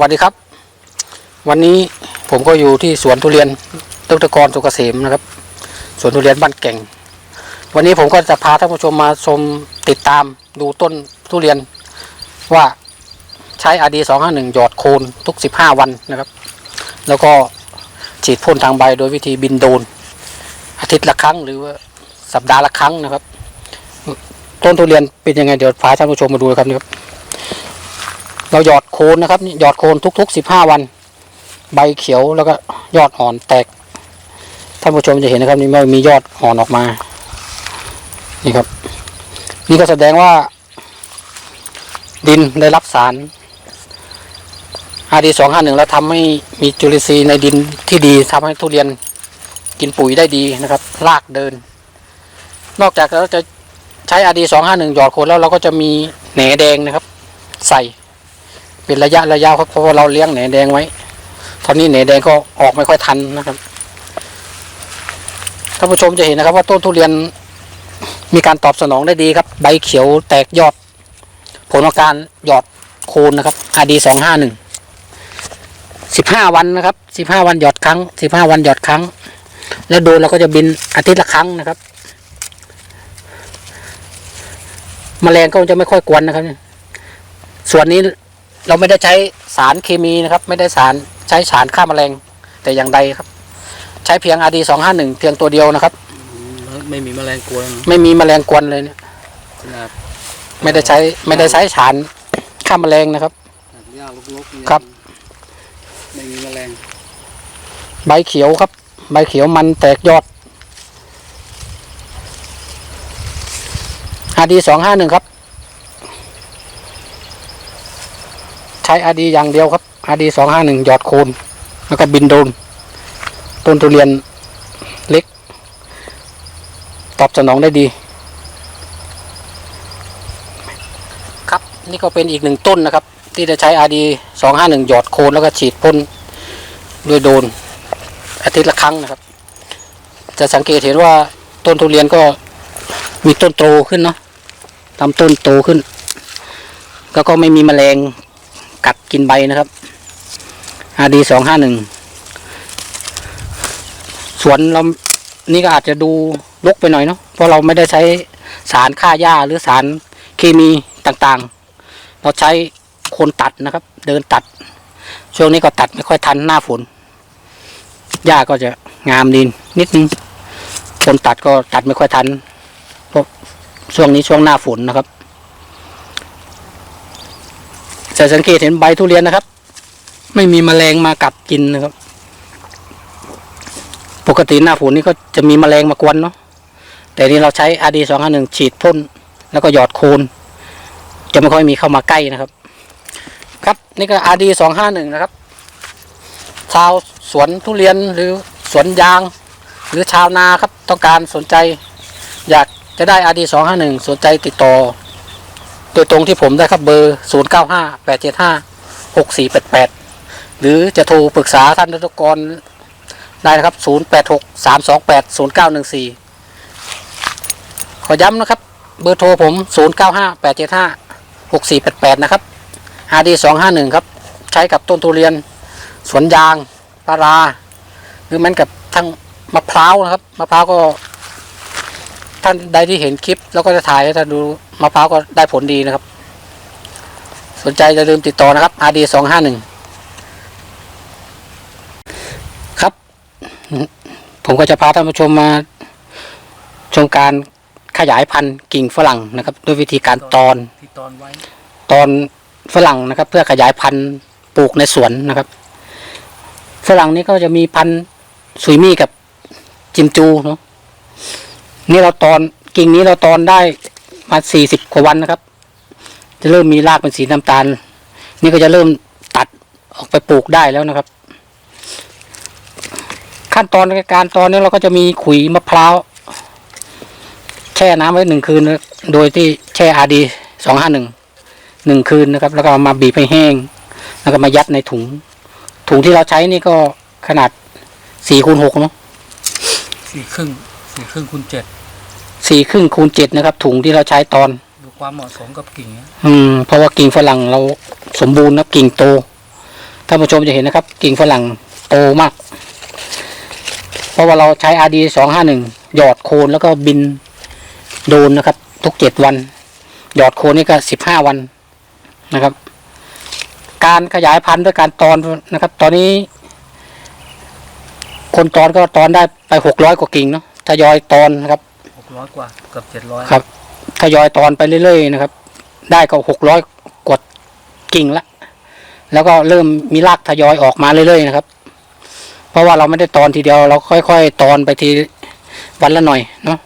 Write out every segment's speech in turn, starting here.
วัสดีครับ วันนี้ผมก็อยู่ที่สวนทุเรียนดรกรสุกเกษมนะครับ สวนทุเรียนบ้านแก่ง วันนี้ผมก็จะพาท่านผู้ชมมาชมติดตามดูต้นทุเรียน ว่าใช้อาดีสองห้าหนึ่งหยอดโคนทุกสิบห้าวันนะครับ แล้วก็ฉีดพ่นทางใบโดยวิธีบินโดน อาทิตย์ละครั้งหรือว่าสัปดาห์ละครั้งนะครับ ต้นทุเรียนเป็นยังไงเดี๋ยวพาท่านผู้ชมมาดูนะครับนี่ครับ เราหยอดโคนนะครับนี่หยอดโคนทุกๆสิบห้าวัน ใบเขียวแล้วก็ยอดอ่อนแตกท่านผู้ชมจะเห็นนะครับนี่ไม่มียอดอ่อนออกมา นี่ครับ นี่ก็แสดงว่า ดินได้รับสารอาดีสองห้าหนึ่งแล้วทำให้มีจุลินทรีย์ในดินที่ดีทำให้ทุเรียนกินปุ๋ยได้ดีนะครับรากเดิน นอกจากเราจะใช้อาดีสองห้าหนึ่งหยอดโคนแล้วเราก็จะมีแหนแดงนะครับ ใส่ เป็นระยะระยะครับเพราะว่าเราเลี้ยงแหนแดงไว้ตอนนี้แหนแดงก็ออกไม่ค่อยทันนะครับท่านผู้ชมจะเห็นนะครับ ว่าต้นทุเรียนมีการตอบสนองได้ดีครับ ใบเขียวแตกยอด ผลของการหยอดโคนนะครับอาดีสองห้าหนึ่งสิบห้าวันนะครับสิบห้าวันหยอดครั้งสิบห้าวันหยอดครั้ง แล้วโดนเราก็จะบินอาทิตย์ละครั้งนะครับแมลงก็จะไม่ค่อยกวนนะครับส่วนนี้ เราไม่ได้ใช้สารเคมีนะครับ ไม่ได้สารใช้สารฆ่าแมลงแต่อย่างใดครับ ใช้เพียง RD สองห้าหนึ่งเพียงตัวเดียวนะครับ ไม่มีแมลงกวนไม่มีแมลงกวนเลยเนี่ยนะครับไม่ได้ใช้ไม่ได้ใช้สารฆ่าแมลงนะครับหญ้าลกๆเนี่ยครับไม่มีแมลงใบเขียวครับ ใบเขียวมันแตกยอด RD สองห้าหนึ่งครับ ใช้ RD อย่างเดียวครับ RD สองห้าหนึ่งหยอดโคนแล้วก็บินโดนต้นทุเรียนเล็กตอบสนองได้ดี ครับนี่ก็เป็นอีกหนึ่งต้นนะครับ ที่จะใช้ RD สองห้าหนึ่งหยอดโคนแล้วก็ฉีดพ่นด้วยโดนอาทิตย์ละครั้งนะครับ จะสังเกตเห็นว่าต้นทุเรียนก็มีต้นโตขึ้นเนาะลำต้นโตขึ้น แล้วก็ไม่มีแมลง กัดกินใบนะครับอาดีสองห้าหนึ่งสวนเรานี่ก็อาจจะดูรกไปหน่อยเนาะเพราะเราไม่ได้ใช้สารฆ่าหญ้าหรือสารเคมีต่างๆ เราใช้คนตัดนะครับ เดินตัด ช่วงนี้ก็ตัดไม่ค่อยทันหน้าฝนหญ้าก็จะงามดีนิดนึงคนตัดก็ตัดไม่ค่อยทันเพราะช่วงนี้ช่วงหน้าฝนนะครับ จะสังเกตเห็นใบทุเรียนนะครับ ไม่มีแมลงมากัดกินนะครับ ปกติหน้าฝนนี่ก็จะมีแมลงมากวนเนาะแต่นี่เราใช้อาดีสองห้าหนึ่งฉีดพ่นแล้วก็หยอดโคนจะไม่ค่อยมีเข้ามาใกล้นะครับ ครับนี่ก็อาดีสองห้าหนึ่งนะครับ ชาวสวนทุเรียนหรือสวนยาง หรือชาวนาครับต้องการสนใจ อยากจะได้อาดีสองห้าหนึ่งสนใจติดต่อ โดยตรงที่ผมได้ครับเบอร์ศูนย์เก้าห้าแปดเจ็ดห้าหกสี่แปดแปดหรือจะโทรปรึกษาท่านรัตกรได้นะครับศูนย์แปดหกสามสองแปดศูนย์เก้าหนึ่งสี่ขอย้ำนะครับ เบอร์โทรผมศูนย์เก้าห้าแปดเจ็ดห้าหกสี่แปดแปดนะครับอาดีสองห้าหนึ่งครับ ใช้กับต้นทุเรียน สวนยางปารา หรือแม้กับทั้งมะพร้าวนะครับ มะพร้าวก็ ท่านใดที่เห็นคลิป แล้วก็จะถ่ายให้ท่านดูมะพร้าวก็ได้ผลดีนะครับ สนใจอย่าลืมติดต่อนะครับ RD สองห้าหนึ่งครับ ผมก็จะพาท่านผู้ชมมาชมการขยายพันธุ์กิ่งฝรั่งนะครับ ด้วยวิธีการตอนที่ตอนไว้ตอนฝรั่งนะครับ เพื่อขยายพันธุ์ปลูกในสวนนะครับ ฝรั่งนี่ก็จะมีพันธุ์สุยมี่กับจิมจูเนาะ นี่เราตอนกิ่งนี้เราตอนได้มาสี่สิบกว่าวันนะครับ จะเริ่มมีรากเป็นสีน้ำตาล นี่ก็จะเริ่มตัดออกไปปลูกได้แล้วนะครับ ขั้นตอนในการตอนนี้เราก็จะมีขุยมะพร้าวแช่น้ำไว้หนึ่งคืน โดยที่แช่อาดีสองห้าหนึ่งหนึ่งคืนนะครับ แล้วก็มาบีบให้แห้ง แล้วก็มายัดในถุง ถุงที่เราใช้นี่ก็ขนาดสี่คูณหกเนาะสี่ครึ่ง สี่ครึ่งคูณเจ็ดสี่ครึ่งคูณเจ็ดนะครับ ถุงที่เราใช้ตอน ดูความเหมาะสมกับกิ่งนะอืมเพราะว่ากิ่งฝรั่งเราสมบูรณ์นะกิ่งโตท่านผู้ชมจะเห็นนะครับ กิ่งฝรั่งโตมาก เพราะว่าเราใช้ RD สองห้าหนึ่งหยอดโคนแล้วก็บินโดนนะครับ ทุกเจ็ดวัน หยอดโคนนี่ก็สิบห้าวันนะครับ การขยายพันธุ์ด้วยการตอนนะครับ ตอนนี้ คนตอนก็ตอนได้ไปหกร้อยกว่ากิ่งเนาะ ทยอยตอนนะครับหกร้อยกว่าเกือบเจ็ดร้อยครับทยอยตอนไปเรื่อยๆนะครับ ได้ก็หกร้อยกว่ากิ่งละแล้วก็เริ่มมีรากทยอยออกมาเรื่อยๆนะครับ เพราะว่าเราไม่ได้ตอนทีเดียวเราค่อย ๆ ตอนไปทีวันละหน่อยเนาะ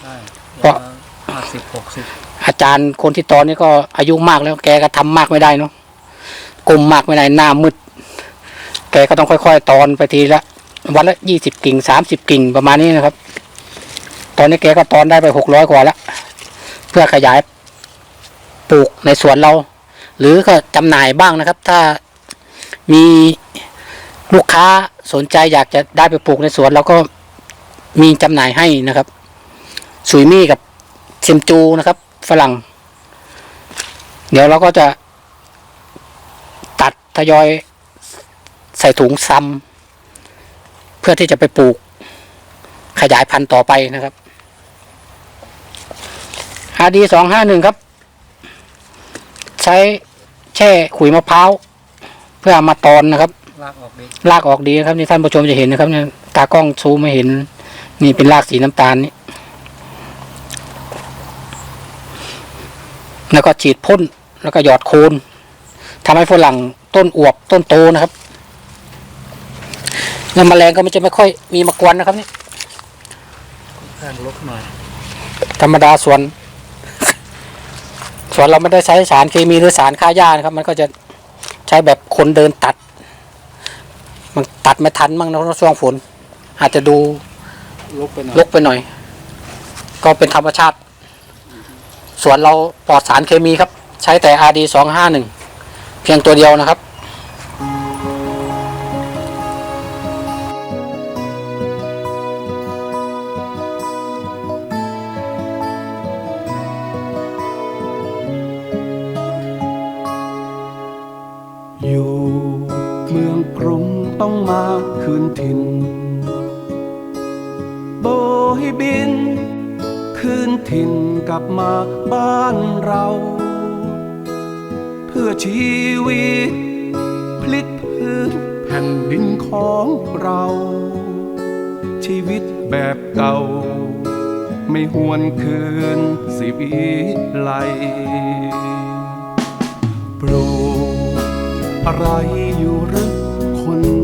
ใช่เพราะห้าสิบหกสิบอาจารย์คนที่ตอนนี่ก็อายุมากแล้วแกก็ทำมากไม่ได้เนาะกลมมากไม่ได้หน้ามืดแกก็ต้องค่อย ๆ ตอนไปทีละวันละยี่สิบกิ่งสามสิบกิ่งประมาณนี้นะครับ ตอนนี้แกก็ตอนได้ไปหกร้อยกว่าแล้ว เพื่อขยายปลูกในสวนเรา หรือก็จำหน่ายบ้างนะครับ ถ้ามีลูกค้าสนใจอยากจะได้ไปปลูกในสวนเราก็มีจำหน่ายให้นะครับ สุยมี่กับเซมจูนะครับ ฝรั่ง เดี๋ยวเราก็จะตัดทยอยใส่ถุงซ้ำเพื่อที่จะไปปลูกขยายพันธุ์ต่อไปนะครับ อาดีสองห้าหนึ่งครับ ใช้แช่ขุยมะพร้าวเพื่อเอามาตอนนะครับ ลากออกดีลากออกดีนะครับนี่ท่านผู้ชมจะเห็นนะครับเนี่ยตากล้องซูมไม่เห็น นี่เป็นรากสีน้ำตาลนี่แล้วก็ฉีดพ่นแล้วก็หยอดโคนทำให้ฝรั่งต้นอวบต้นโตนะครับแล้วแมลงก็มันจะไม่ค่อยมีมากวนนะครับนี่ข้างลกหน่อย ธรรมดาสวน สวนเราไม่ได้ใช้สารเคมีหรือสารฆ่าหญ้านะครับ มันก็จะใช้แบบคนเดินตัด มันตัดไม่ทันมั่งนะช่วงฝน อาจจะดูลกไปหน่อยลกไปหน่อย ก็เป็นธรรมชาติสวนเราปลอดสารเคมีครับ ใช้แต่ RD สองห้าหนึ่งเพียงตัวเดียวนะครับ มาคืนถิ่นโบให้บิน คืนถิ่นกลับมาบ้านเรา เพื่อชีวิต พลิกพื้นแผ่นดินของเรา ชีวิตแบบเก่า ไม่หวนคืนสิวิไลปลูกอะไรอยู่หรือคน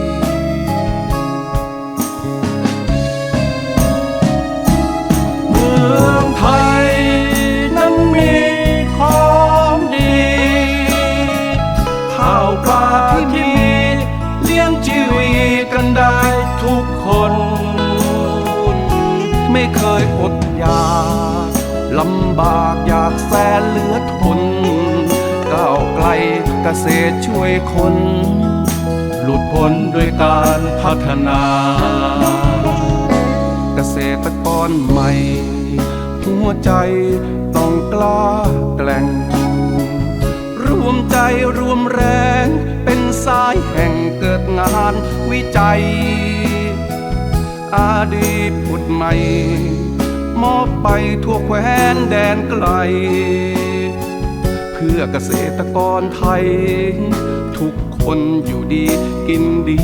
ที่มี เลี้ยงชีวิตกันได้ทุกคน ไม่เคยอดอยากลำบากอยากแสนเหลือทนก้าวไกลเกษตรช่วยคน หลุดพ้นด้วยการพัฒนา เกษตรกรใหม่ หัวใจต้องกล้าแกล่ง วมใจรวมแรง เป็นสายแห่งเกิดงานวิจัย อาดีผุดใหม่ มอบไปทั่วแคว้นแดนไกล เพื่อเกษตรกรไทย ทุกคนอยู่ดีกินดี